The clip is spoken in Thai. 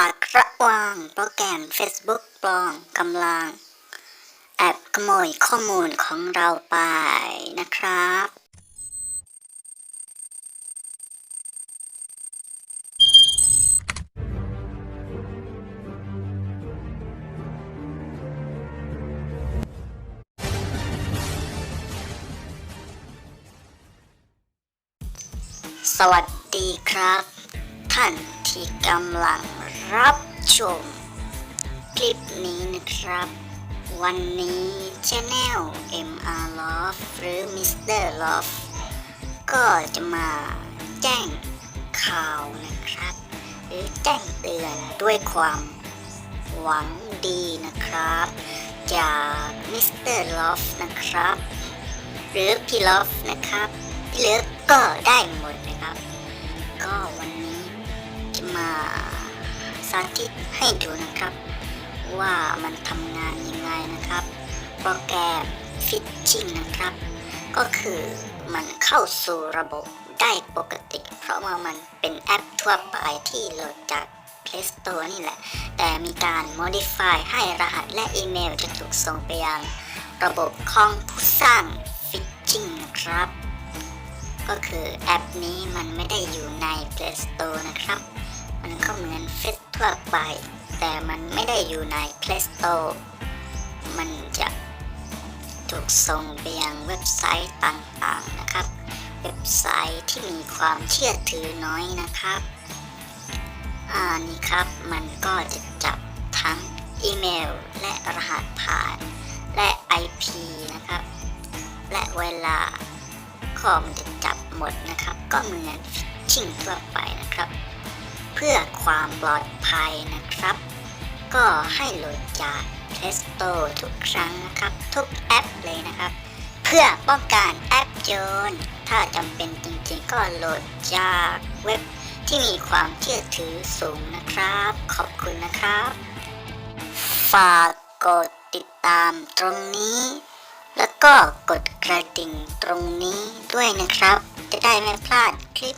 ากระวังโปรแกรม Facebook ปลอมกำลัง แอบขโมยข้อมูลของเราไปนะครับสวัสดีครับ ท่านที่กำลังรับชม คลิปนี้นะครับ วันนี้ Channel MR Love หรือ Mr. Love ก็จะมาแจ้งข่าวนะครับ หรือแจ้งเตือนด้วยความหวังดีนะครับ จาก Mr. Love นะครับ หรือพี่ Love นะครับพี่เลิฟก็ได้ สาธิตให้ดูนะครับ ว่ามันทำงานยังไงนะครับโปรแกรมฟิชชิ่งนะครับ ก็คือมันเข้าสู่ระบบได้ปกติ เพราะว่ามันเป็นแอปทั่วไปที่โหลดจาก Play Store นี่แหละ แต่มีการ modify ให้รหัสและอีเมลจะถูกส่งไปยัง ระบบของผู้สร้างฟิชชิ่งนะครับ ก็คือแอปนี้มันไม่ได้อยู่ใน Play Store นะครับ มันก็เหมือนเฟซทั่วไป แต่มันไม่ได้อยู่ใน Play Store มันจะถูกส่งไปยังเว็บไซต์ต่างๆนะครับ เว็บไซต์ที่มีความเชื่อถือน้อยนะครับอ่านี่ครับมันก็จะจับทั้งอีเมล และรหัสผ่าน และ IP นะครับ และเวลาข้อมันจะจับหมดนะครับ ก็เหมือนฟิชชิ่งทั่วไปนะครับ เพื่อความปลอดภัยนะครับ ก็ให้โหลดจาก Play Store ทุกครั้งนะครับ ทุกแอปเลยนะครับ เพื่อป้องกันแอปโจรถ้าจำเป็นจริงๆ ก็โหลดจากเว็บที่มีความเชื่อถือสูงนะครับ ขอบคุณนะครับ ฝากกดติดตามตรงนี้ แล้วก็กดกระดิ่งตรงนี้ด้วยนะครับ จะได้ไม่พลาดคลิป